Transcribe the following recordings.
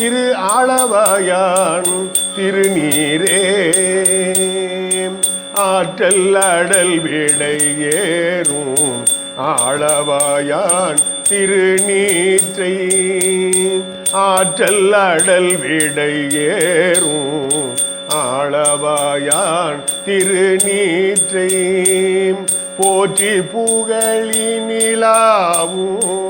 திரு ஆளவாயான் திருநீரே. ஆற்றல் அடல் விடை ஏறும் ஆளவாயான் திருநீற்றை. ஆற்றல் அடல் விடை ஏறும் ஆளவாயான் திருநீற்றை. போற்றி புகழினிலாவும்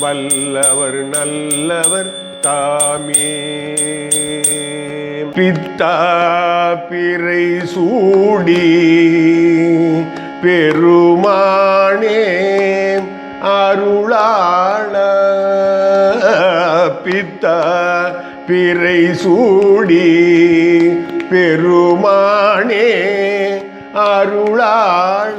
வல்லவர் நல்லவர் தாமே. பித்தா பிறை சூடி பெருமானே அருளாள. பித்தா பிறை சூடி பெருமானே அருளாள.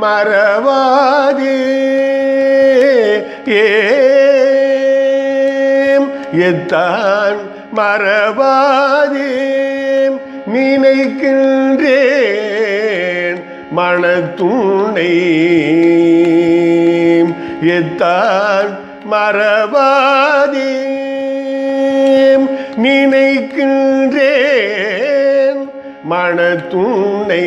மறவாதே. ஏம் எத்தான் மறவாதேம் நினைக்கின்றேன் மனத்துணை எத்தான் மறவாதேம் நினைக்கின்றேன் மனத்துணை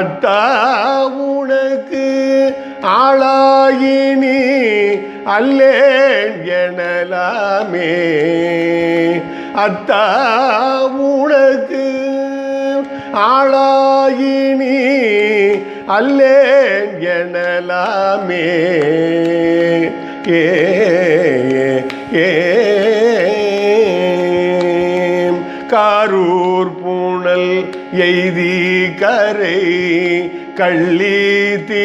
அத்தா உனக்கு ஆளாயினி அல்லேன் எனலாமே. அத்தா உனக்கு ஆளாயினி அல்லேன் எனலாமே. ஏ. காரூர் பூணல் எய்தி கரை கள்ளி தீ